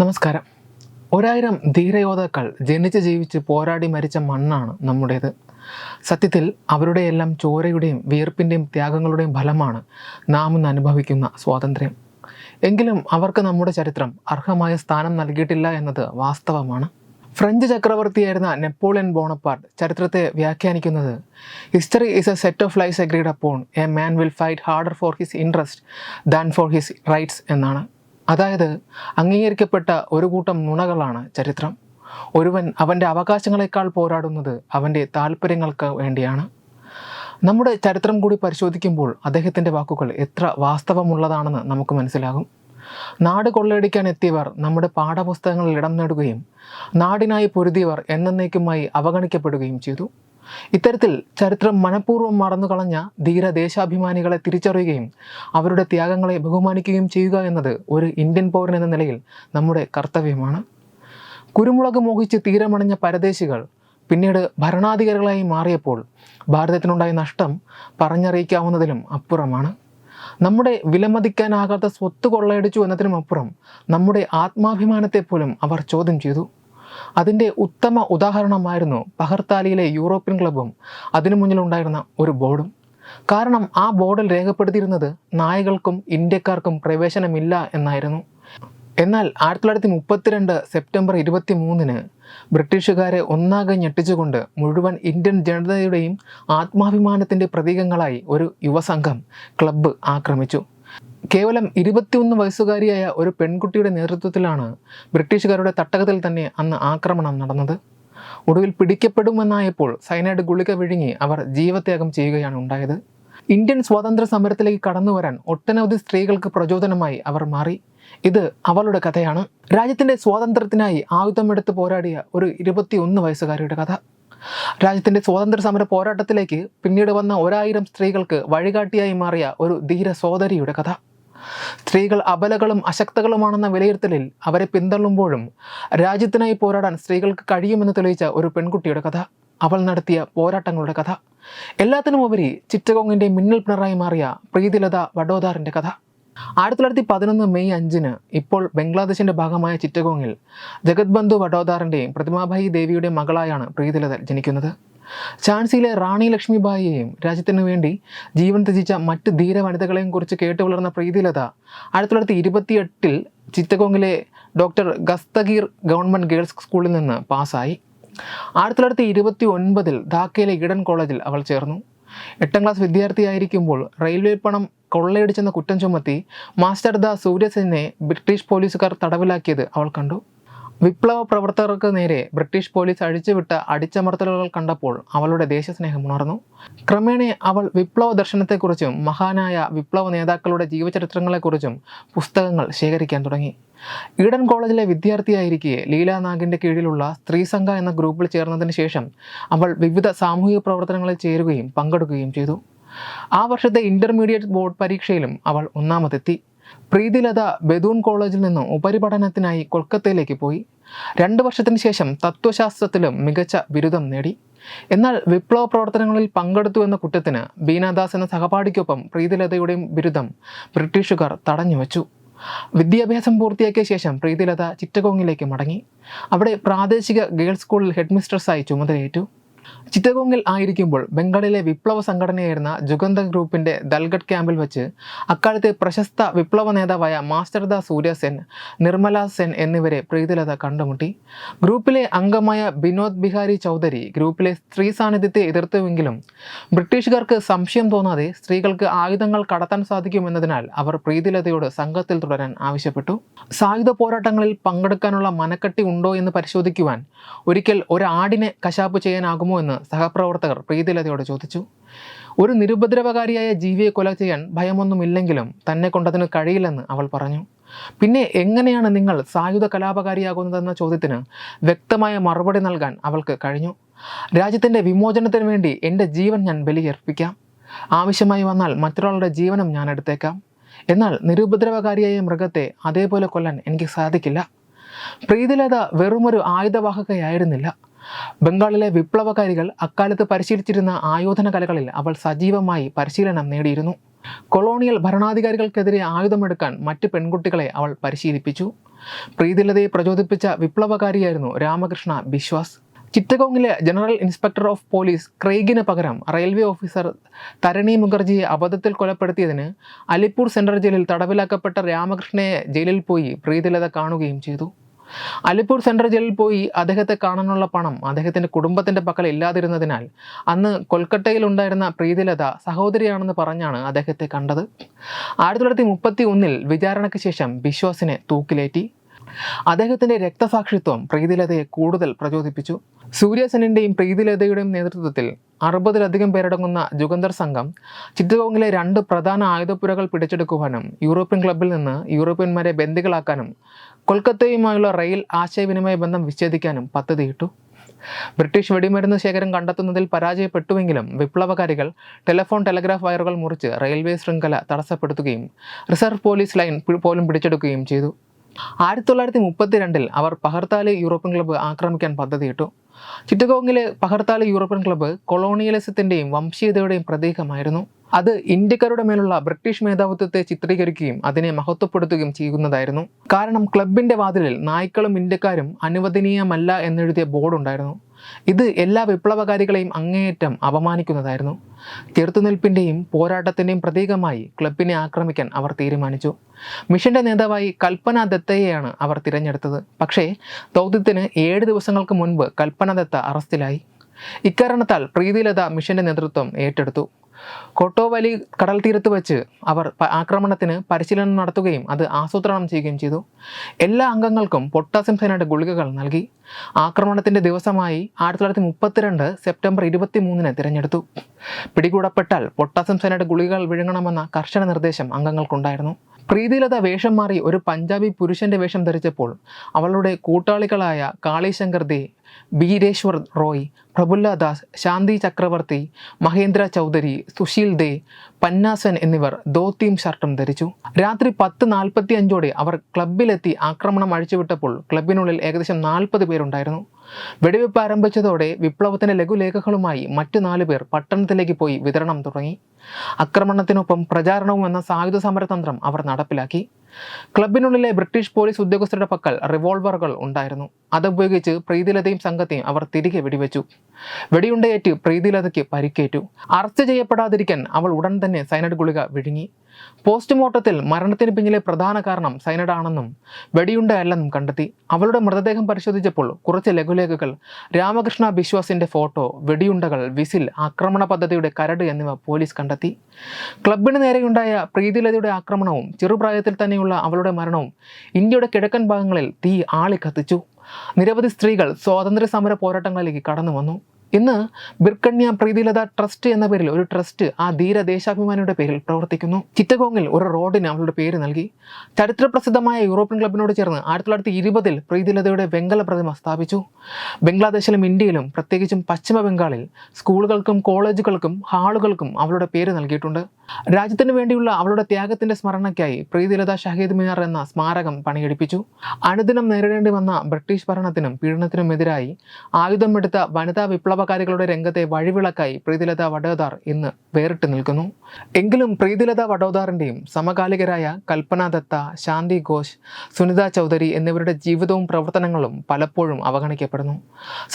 നമസ്കാരം. ഒരായിരം ധീരയോദ്ധാക്കൾ ജനിച്ച് ജീവിച്ച് പോരാടി മരിച്ച മണ്ണാണ് നമ്മുടേത്. സത്യത്തിൽ അവരുടെയെല്ലാം ചോരയുടെയും വിയർപ്പിന്റെയും ത്യാഗങ്ങളുടെയും ഫലമാണ് നാം ഇന്ന് അനുഭവിക്കുന്ന സ്വാതന്ത്ര്യം. എങ്കിലും അവർക്ക് നമ്മുടെ ചരിത്രം അർഹമായ സ്ഥാനം നൽകിയിട്ടില്ല എന്നത് വാസ്തവമാണ്. ഫ്രഞ്ച് ചക്രവർത്തിയായിരുന്ന നെപ്പോളിയൻ ബോണപ്പാർട്ട് ചരിത്രത്തെ വ്യാഖ്യാനിക്കുന്നത് history is a set of lies agreed upon a man will fight harder for his interest than for his rights എന്നാണ്. അതായത് അംഗീകരിക്കപ്പെട്ട ഒരു കൂട്ടം നുണകളാണ് ചരിത്രം. ഒരുവൻ അവന്റെ അവകാശങ്ങളെക്കാൾ പോരാടുന്നത് അവന്റെ താല്പര്യങ്ങൾക്ക് വേണ്ടിയാണ്. നമ്മുടെ ചരിത്രം കൂടി പരിശോധിക്കുമ്പോൾ അദ്ദേഹത്തിന്റെ വാക്കുകൾ എത്ര വാസ്തവമുള്ളതാണെന്ന് നമുക്ക് മനസ്സിലാകും. നാട് കൊള്ളയടിക്കാൻ എത്തിയവർ നമ്മുടെ പാഠപുസ്തകങ്ങളിൽ ഇടം നേടുകയും നാടിനായി പൊരുതിയവർ എന്നേക്കുമായി അവഗണിക്കപ്പെടുകയും ചെയ്തു. ഇത്തരത്തിൽ ചരിത്രം മനഃപൂർവം മറന്നുകളഞ്ഞ ധീര ദേശാഭിമാനികളെ തിരിച്ചറിയുകയും അവരുടെ ത്യാഗങ്ങളെ ബഹുമാനിക്കുകയും ചെയ്യുക എന്നത് ഒരു ഇന്ത്യൻ പൗരൻ എന്ന നിലയിൽ നമ്മുടെ കർത്തവ്യമാണ്. കുരുമുളക് മോഹിച്ച് തീരമണഞ്ഞ പരദേശികൾ പിന്നീട് ഭരണാധികാരികളായി മാറിയപ്പോൾ ഭാരതത്തിനുണ്ടായ നഷ്ടം പറഞ്ഞറിയിക്കാവുന്നതിലും അപ്പുറമാണ്. നമ്മുടെ വിലമതിക്കാനാകാത്ത സ്വത്ത് കൊള്ളയടിച്ചു എന്നതിനും അപ്പുറം നമ്മുടെ ആത്മാഭിമാനത്തെ പോലും അവർ ചോദ്യം ചെയ്തു. അതിന്റെ ഉത്തമ ഉദാഹരണമായിരുന്നു പഹർത്താലിയിലെ യൂറോപ്യൻ ക്ലബും അതിനു മുന്നിലുണ്ടായിരുന്ന ഒരു ബോർഡും. കാരണം ആ ബോർഡിൽ രേഖപ്പെടുത്തിയിരുന്നത് നായകൾക്കും ഇന്ത്യക്കാർക്കും പ്രവേശനമില്ല എന്നായിരുന്നു. എന്നാൽ ആയിരത്തി തൊള്ളായിരത്തി മുപ്പത്തിരണ്ട് സെപ്റ്റംബർ ഇരുപത്തി മൂന്നിന് ബ്രിട്ടീഷുകാരെ ഒന്നാകെ ഞെട്ടിച്ചുകൊണ്ട് മുഴുവൻ ഇന്ത്യൻ ജനതയുടെയും ആത്മാഭിമാനത്തിന്റെ പ്രതീകങ്ങളായി ഒരു യുവസംഘം ക്ലബ്ബ് ആക്രമിച്ചു. കേവലം ഇരുപത്തിയൊന്ന് വയസ്സുകാരിയായ ഒരു പെൺകുട്ടിയുടെ നേതൃത്വത്തിലാണ് ബ്രിട്ടീഷുകാരുടെ തട്ടകത്തിൽ തന്നെ അന്ന് ആക്രമണം നടന്നത്. ഒടുവിൽ പിടിക്കപ്പെടുമെന്നായപ്പോൾ സൈനൈഡ് ഗുളിക വിഴുങ്ങി അവർ ജീവത്യാഗം ചെയ്യുകയാണ് ഉണ്ടായത്. ഇന്ത്യൻ സ്വാതന്ത്ര്യ സമരത്തിലേക്ക് കടന്നു വരാൻ ഒട്ടനവധി സ്ത്രീകൾക്ക് പ്രചോദനമായി അവർ മാറി. ഇത് അവളുടെ കഥയാണ്. രാജ്യത്തിന്റെ സ്വാതന്ത്ര്യത്തിനായി ആയുധമെടുത്ത് പോരാടിയ ഒരു ഇരുപത്തിയൊന്ന് വയസ്സുകാരിയുടെ കഥ. രാജ്യത്തിന്റെ സ്വാതന്ത്ര്യ സമര പോരാട്ടത്തിലേക്ക് പിന്നീട് വന്ന ഒരായിരം സ്ത്രീകൾക്ക് വഴികാട്ടിയായി മാറിയ ഒരു ധീര സോദരിയുടെ കഥ. സ്ത്രീകൾ അബലകളും അശക്തകളുമാണെന്ന വിലയിരുത്തലിൽ അവരെ പിന്തള്ളുമ്പോഴും രാജ്യത്തിനായി പോരാടാൻ സ്ത്രീകൾക്ക് കഴിയുമെന്ന് തെളിയിച്ച ഒരു പെൺകുട്ടിയുടെ കഥ അവൾ നടത്തിയ പോരാട്ടങ്ങളുടെ കഥ. എല്ലാത്തിനും ഉപരി ചിറ്റഗോങ്ങിന്റെ മിന്നൽ പിണറായി മാറിയ പ്രീതിലത വഡോദാറിന്റെ കഥ. ആയിരത്തി തൊള്ളായിരത്തി പതിനൊന്ന് മെയ് അഞ്ചിന് ഇപ്പോൾ ബംഗ്ലാദേശിന്റെ ഭാഗമായ ചിറ്റഗോങ്ങിൽ ജഗത്ബന്ധു വഡോദാറിന്റെയും പ്രതിമാഭായി ദേവിയുടെയും മകളായാണ് പ്രീതിലത ജനിക്കുന്നത്. ഝാൻസിയിലെ റാണി ലക്ഷ്മിബായിയെയും രാജ്യത്തിനു വേണ്ടി ജീവൻ ത്യജിച്ച മറ്റ് ധീര വനിതകളെയും കുറിച്ച് കേട്ടു വളർന്ന പ്രീതിലത ആയിരത്തി തൊള്ളായിരത്തി ഇരുപത്തിയെട്ടിൽ ചിത്തകോങ്ങിലെ ഡോക്ടർ ഗസ്തഗീർ ഗവൺമെന്റ് ഗേൾസ് സ്കൂളിൽ നിന്ന് പാസ്സായി. ആയിരത്തി തൊള്ളായിരത്തി ഇരുപത്തി ഒൻപതിൽ ധാക്കയിലെ ഈഡൻ കോളേജിൽ അവൾ ചേർന്നു. എട്ടാം ക്ലാസ് വിദ്യാർത്ഥിയായിരിക്കുമ്പോൾ റെയിൽവേ പണം കൊള്ളയടിച്ചെന്ന കുറ്റം ചുമത്തി മാസ്റ്റർ ദ സൂര്യസെന്നെ ബ്രിട്ടീഷ് പോലീസുകാർ തടവിലാക്കിയത് അവൾ കണ്ടു. വിപ്ലവ പ്രവർത്തകർക്ക് നേരെ ബ്രിട്ടീഷ് പോലീസ് അഴിച്ചുവിട്ട അടിച്ചമർത്തലുകൾ കണ്ടപ്പോൾ അവളുടെ ദേശസ്നേഹം ഉണർന്നു. ക്രമേണ അവൾ വിപ്ലവ ദർശനത്തെക്കുറിച്ചും മഹാനായ വിപ്ലവ നേതാക്കളുടെ ജീവചരിത്രങ്ങളെക്കുറിച്ചും പുസ്തകങ്ങൾ ശേഖരിക്കാൻ തുടങ്ങി. ഈഡൻ കോളേജിലെ വിദ്യാർത്ഥിയായിരിക്കെ ലീലാനാഗിന്റെ കീഴിലുള്ള സ്ത്രീ സംഘ എന്ന ഗ്രൂപ്പിൽ ചേർന്നതിന് ശേഷം അവൾ വിവിധ സാമൂഹിക പ്രവർത്തനങ്ങളിൽ ചേരുകയും പങ്കെടുക്കുകയും ചെയ്തു. ആ വർഷത്തെ ഇന്റർമീഡിയറ്റ് ബോർഡ് പരീക്ഷയിലും അവൾ ഒന്നാമതെത്തി. പ്രീതിലത ബെദൂൺ കോളേജിൽ നിന്നും ഉപരിപഠനത്തിനായി കൊൽക്കത്തയിലേക്ക് പോയി. രണ്ട് വർഷത്തിന് ശേഷം തത്വശാസ്ത്രത്തിലും മികച്ച ബിരുദം നേടി. എന്നാൽ വിപ്ലവ പ്രവർത്തനങ്ങളിൽ പങ്കെടുത്തു എന്ന കുറ്റത്തിന് ബീനാദാസ് എന്ന സഹപാഠിക്കൊപ്പം പ്രീതിലതയുടെയും ബിരുദം ബ്രിട്ടീഷുകാർ തടഞ്ഞുവച്ചു വിദ്യാഭ്യാസം പൂർത്തിയാക്കിയ ശേഷം പ്രീതിലത ചിറ്റഗോങ്ങിലേക്ക് മടങ്ങി. അവിടെ പ്രാദേശിക ഗേൾസ് സ്കൂളിൽ ഹെഡ് മിസ്ട്രസ്സായി ചുമതലയേറ്റു. ചിറ്റഗോങ്ങിൽ ആയിരിക്കുമ്പോൾ ബംഗാളിലെ വിപ്ലവ സംഘടനയായിരുന്ന ജുഗന്ത ഗ്രൂപ്പിന്റെ ദൽഗഡ് ക്യാമ്പിൽ വെച്ച് അക്കാലത്തെ പ്രശസ്ത വിപ്ലവ നേതാവായ മാസ്റ്റർദ സൂര്യസെൻ സൂര്യ സെൻ നിർമ്മല സെൻ എന്നിവരെ പ്രീതിലത കണ്ടുമുട്ടി. ഗ്രൂപ്പിലെ അംഗമായ ബിനോദ് ബിഹാരി ചൗധരി ഗ്രൂപ്പിലെ സ്ത്രീ സാന്നിധ്യത്തെ എതിർത്തുവെങ്കിലും ബ്രിട്ടീഷുകാർക്ക് സംശയം തോന്നാതെ സ്ത്രീകൾക്ക് ആയുധങ്ങൾ കടത്താൻ സാധിക്കുമെന്നതിനാൽ അവർ പ്രീതിലതയോട് സംഘത്തിൽ തുടരാൻ ആവശ്യപ്പെട്ടു. സായുധ പോരാട്ടങ്ങളിൽ പങ്കെടുക്കാനുള്ള മനക്കെട്ടി ഉണ്ടോ എന്ന് പരിശോധിക്കുവാൻ ഒരിക്കൽ ഒരാടിനെ കശാപ്പ് ചെയ്യാനാകുമോ എന്ന് സഹപ്രവർത്തകർ പ്രീതിലതയോട് ചോദിച്ചു ഒരു നിരുപദ്രവകാരിയായ ജീവിയെ കൊല ചെയ്യാൻ ഭയമൊന്നുമില്ലെങ്കിലും തന്നെ കൊണ്ടതിന് കഴിയില്ലെന്ന് അവൾ പറഞ്ഞു. പിന്നെ എങ്ങനെയാണ് നിങ്ങൾ സായുധ കലാപകാരിയാകുന്നതെന്ന ചോദ്യത്തിന് വ്യക്തമായ മറുപടി നൽകാൻ അവൾക്ക് കഴിഞ്ഞു. രാജ്യത്തിന്റെ വിമോചനത്തിന് വേണ്ടി എന്റെ ജീവൻ ഞാൻ ബലിയർപ്പിക്കാം. ആവശ്യമായി വന്നാൽ മറ്റൊരാളുടെ ജീവനും ഞാൻ എടുത്തേക്കാം. എന്നാൽ നിരുപദ്രവകാരിയായ മൃഗത്തെ അതേപോലെ കൊല്ലാൻ എനിക്ക് സാധിക്കില്ല. പ്രീതിലത വെറുമൊരു ആയുധവാഹകയായിരുന്നില്ല. ബംഗാളിലെ വിപ്ലവകാരികൾ അക്കാലത്ത് പരിശീലിച്ചിരുന്ന ആയോധന കലകളിൽ അവൾ സജീവമായി പരിശീലനം നേടിയിരുന്നു. കൊളോണിയൽ ഭരണാധികാരികൾക്കെതിരെ ആയുധമെടുക്കാൻ മറ്റ് പെൺകുട്ടികളെ അവൾ പരിശീലിപ്പിച്ചു. പ്രീതിലതയെ പ്രചോദിപ്പിച്ച വിപ്ലവകാരിയായിരുന്നു രാമകൃഷ്ണ ബിശ്വാസ്. ചിറ്റഗോങ്ങിലെ ജനറൽ ഇൻസ്പെക്ടർ ഓഫ് പോലീസ് ക്രെയ്ഗിന് പകരം റെയിൽവേ ഓഫീസർ തരണി മുഖർജിയെ അബദ്ധത്തിൽ കൊലപ്പെടുത്തിയതിന് അലിപ്പൂർ സെൻട്രൽ ജയിലിൽ തടവിലാക്കപ്പെട്ട രാമകൃഷ്ണയെ ജയിലിൽ പോയി പ്രീതിലത കാണുകയും ചെയ്തു. അലിപ്പൂർ സെൻട്രൽ ജയിലിൽ പോയി അദ്ദേഹത്തെ കാണാനുള്ള പണം അദ്ദേഹത്തിന്റെ കുടുംബത്തിന്റെ പക്കൽ ഇല്ലാതിരുന്നതിനാൽ അന്ന് കൊൽക്കത്തയിൽ ഉണ്ടായിരുന്ന പ്രീതിലത സഹോദരിയാണെന്ന് പറഞ്ഞാണ് അദ്ദേഹത്തെ കണ്ടത്. ആയിരത്തി തൊള്ളായിരത്തി മുപ്പത്തി ഒന്നിൽ വിചാരണയ്ക്ക് ശേഷം ബിശ്വാസിനെ തൂക്കിലേറ്റി. അദ്ദേഹത്തിന്റെ രക്തസാക്ഷിത്വം പ്രീതിലതയെ കൂടുതൽ പ്രചോദിപ്പിച്ചു. സൂര്യസെനിന്റെയും പ്രീതിലതയുടെയും നേതൃത്വത്തിൽ അറുപതിലധികം പേരടങ്ങുന്ന ജുഗന്തർ സംഘം ചിറ്റഗോങ്ങിലെ രണ്ട് പ്രധാന ആയുധപ്പുരകൾ പിടിച്ചെടുക്കുവാനും യൂറോപ്യൻ ക്ലബിൽ നിന്ന് യൂറോപ്യന്മാരെ ബന്ദികളാക്കാനും കൊൽക്കത്തയുമായുള്ള റെയിൽ ആശയവിനിമയ ബന്ധം വിച്ഛേദിക്കാനും പദ്ധതിയിട്ടു. ബ്രിട്ടീഷ് വെടിമരുന്ന് ശേഖരം കണ്ടെത്തുന്നതിൽ പരാജയപ്പെട്ടുവെങ്കിലും വിപ്ലവകാരികൾ ടെലിഫോൺ ടെലഗ്രാഫ് വയറുകൾ മുറിച്ച് റെയിൽവേ ശൃംഖല തടസ്സപ്പെടുത്തുകയും റിസർവ് പോലീസ് ലൈൻ പോലും പിടിച്ചെടുക്കുകയും ചെയ്തു. ആയിരത്തി തൊള്ളായിരത്തി മുപ്പത്തി രണ്ടിൽ അവർ പഹർത്താലി യൂറോപ്യൻ ക്ലബ്ബ് ആക്രമിക്കാൻ പദ്ധതിയിട്ടു. ചിറ്റഗോങ്ങിലെ പഹർത്താലി യൂറോപ്യൻ ക്ലബ്ബ് കൊളോണിയലിസത്തിന്റെയും വംശീയതയുടെയും പ്രതീകമായിരുന്നു. അത് ഇന്ത്യക്കാരുടെ മേലുള്ള ബ്രിട്ടീഷ് മേധാവിത്വത്തെ ചിത്രീകരിക്കുകയും അതിനെ മഹത്വപ്പെടുത്തുകയും ചെയ്യുന്നതായിരുന്നു. കാരണം ക്ലബിന്റെ വാതിലിൽ നായ്ക്കളും ഇന്ത്യക്കാരും അനുവദനീയമല്ല എന്നെഴുതിയ ബോർഡുണ്ടായിരുന്നു. ഇത് എല്ലാ വിപ്ലവകാരികളെയും അങ്ങേയറ്റം അപമാനിക്കുന്നതായിരുന്നു. ചെറുത്തുനിൽപ്പിന്റെയും പോരാട്ടത്തിന്റെയും പ്രതീകമായി ക്ലബിനെ ആക്രമിക്കാൻ അവർ തീരുമാനിച്ചു. മിഷന്റെ നേതാവായി കൽപ്പന ദത്തയെയാണ് അവർ തിരഞ്ഞെടുത്തത്. പക്ഷേ ദൗത്യത്തിന് ഏഴ് ദിവസങ്ങൾക്ക് മുൻപ് കൽപ്പന ദത്ത അറസ്റ്റിലായി. ഇക്കാരണത്താൽ പ്രീതിലത മിഷന്റെ നേതൃത്വം ഏറ്റെടുത്തു. കൊട്ടോവലി കടൽ തീരത്ത് വെച്ച് അവർ ആക്രമണത്തിന് പരിശീലനം നടത്തുകയും അത് ആസൂത്രണം ചെയ്യുകയും ചെയ്തു. എല്ലാ അംഗങ്ങൾക്കും പൊട്ടാസ്യം സേനയുടെ ഗുളികകൾ നൽകി. ആക്രമണത്തിന്റെ ദിവസമായി ആയിരത്തി തൊള്ളായിരത്തി മുപ്പത്തിരണ്ട് സെപ്റ്റംബർ ഇരുപത്തി മൂന്നിന് തിരഞ്ഞെടുത്തു. പിടികൂടപ്പെട്ടാൽ പൊട്ടാസ്യം സേനയുടെ ഗുളികകൾ വിഴുങ്ങണമെന്ന കർശന നിർദ്ദേശം അംഗങ്ങൾക്കുണ്ടായിരുന്നു. പ്രീതിലത വേഷം മാറി ഒരു പഞ്ചാബി പുരുഷന്റെ വേഷം ധരിച്ചപ്പോൾ അവളുടെ കൂട്ടാളികളായ കാളിശങ്കർ ദേ ബീരേശ്വർ റോയ് പ്രഫുല്ല ദാസ് ശാന്തി ചക്രവർത്തി മഹേന്ദ്ര ചൗധരി സുശീൽ ദേ പന്നാസൻ എന്നിവർ ധോത്തിയും ഷർട്ടും ധരിച്ചു. രാത്രി പത്ത് നാൽപ്പത്തി അഞ്ചോടെ അവർ ക്ലബ്ബിലെത്തി ആക്രമണം അഴിച്ചുവിട്ടപ്പോൾ ക്ലബിനുള്ളിൽ ഏകദേശം നാൽപ്പത് പേരുണ്ടായിരുന്നു. വെടിവെപ്പ് ആരംഭിച്ചതോടെ വിപ്ലവത്തിന്റെ ലഘുലേഖകളുമായി മറ്റു നാല് പേർ പട്ടണത്തിലേക്ക് പോയി വിതരണം തുടങ്ങി. ആക്രമണത്തിനൊപ്പം പ്രചാരണവും എന്ന സായുധ സമരതന്ത്രം അവർ നടപ്പിലാക്കി. ക്ലബിനുള്ളിലെ ബ്രിട്ടീഷ് പോലീസ് ഉദ്യോഗസ്ഥരുടെ പക്കൽ റിവോൾവറുകൾ ഉണ്ടായിരുന്നു. അതുപയോഗിച്ച് പ്രീതിലതയും സംഘത്തെയും അവർ തിരികെ വെടിവെച്ചു. വെടിയുണ്ടയേറ്റ് പ്രീതിലതയ്ക്ക് പരിക്കേറ്റു. അറസ്റ്റ് ചെയ്യപ്പെടാതിരിക്കാൻ അവൾ ഉടൻ തന്നെ സൈനഡ് ഗുളിക വിഴുങ്ങി. പോസ്റ്റ്മോർട്ടത്തിൽ മരണത്തിന് പിന്നിലെ പ്രധാന കാരണം സൈനഡ് ആണെന്നും വെടിയുണ്ടയല്ലെന്നും കണ്ടെത്തി. അവളുടെ മൃതദേഹം പരിശോധിച്ചപ്പോൾ കുറച്ച് ലഘുലേഖകൾ രാമകൃഷ്ണ ബിശ്വാസിന്റെ ഫോട്ടോ വെടിയുണ്ടകൾ വിസിൽ ആക്രമണ പദ്ധതിയുടെ കരട് എന്നിവ പോലീസ് കണ്ടെത്തി. ക്ലബിന് നേരെയുണ്ടായ പ്രീതിലതയുടെ ആക്രമണവും ചെറുപ്രായത്തിൽ തന്നെയുള്ള അവളുടെ മരണവും ഇന്ത്യയുടെ കിഴക്കൻ ഭാഗങ്ങളിൽ തീ ആളി കത്തിച്ചു നിരവധി സ്ത്രീകൾ സ്വാതന്ത്ര്യ സമര പോരാട്ടങ്ങളിലേക്ക് കടന്നു വന്നു. ഇന്ന് ബിർക്കണ്യ പ്രീതിലത ട്രസ്റ്റ് എന്ന പേരിൽ ഒരു ട്രസ്റ്റ് ആ ധീര ദേശാഭിമാനിയുടെ പേരിൽ പ്രവർത്തിക്കുന്നു. ചിറ്റഗോങ്ങിൽ ഒരു റോഡിന് അവളുടെ പേര് നൽകി. ചരിത്രപ്രസിദ്ധമായ യൂറോപ്യൻ ക്ലബിനോട് ചേർന്ന് ആയിരത്തി തൊള്ളായിരത്തി ഇരുപതിൽ പ്രീതിലതയുടെ വെങ്കല പ്രതിമ സ്ഥാപിച്ചു. ബംഗ്ലാദേശിലും ഇന്ത്യയിലും പ്രത്യേകിച്ചും പശ്ചിമ ബംഗാളിൽ സ്കൂളുകൾക്കും കോളേജുകൾക്കും ഹാളുകൾക്കും അവളുടെ പേര് നൽകിയിട്ടുണ്ട്. രാജ്യത്തിന് വേണ്ടിയുള്ള അവളുടെ ത്യാഗത്തിന്റെ സ്മരണയ്ക്കായി പ്രീതിലത ഷഹീദ് മിനാർ എന്ന സ്മാരകം പണിയെടുപ്പിച്ചു. അനുദിനം നേരിടേണ്ടി വന്ന ബ്രിട്ടീഷ് ഭരണത്തിനും പീഡനത്തിനും എതിരായി ആയുധമെടുത്ത വനിതാ വിപ്ലവകാരികളുടെ രംഗത്തെ വഴിവിളക്കായി പ്രീതിലത വഡോദാർ ഇന്ന് വേറിട്ട് നിൽക്കുന്നു. എങ്കിലും പ്രീതിലത വഡോദാറിന്റെയും സമകാലികരായ കൽപ്പന ദത്ത ശാന്തി ഘോഷ് സുനിത ചൗധരി എന്നിവരുടെ ജീവിതവും പ്രവർത്തനങ്ങളും പലപ്പോഴും അവഗണിക്കപ്പെടുന്നു.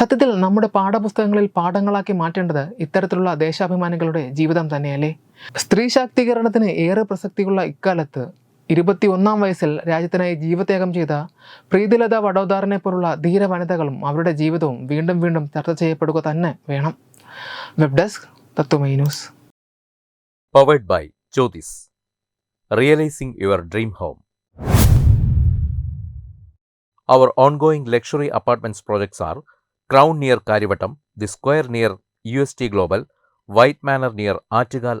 സത്യത്തിൽ നമ്മുടെ പാഠപുസ്തകങ്ങളിൽ പാഠങ്ങളാക്കി മാറ്റേണ്ടത് ഇത്തരത്തിലുള്ള ദേശാഭിമാനികളുടെ ജീവിതം തന്നെയല്ലേ? സ്ത്രീ ശാക്തീകരണത്തിന് ഏറെ പ്രസക്തിയുള്ള ഇക്കാലത്ത് ഇരുപത്തി ഒന്നാം വയസ്സിൽ രാജ്യത്തിനായി ജീവത്യാഗം ചെയ്ത പ്രീതിലത വഡോദാറിനെ പോലുള്ള ധീര വനിതകളും അവരുടെ ജീവിതവും വീണ്ടും വീണ്ടും ചർച്ച ചെയ്യപ്പെടുക തന്നെ വേണം web desk Tatwamayi news powered by Jyotis. Realizing your dream home. Our ongoing luxury apartments projects are Crown near Karivatam, The Square near UST Global, White Manor near Artigal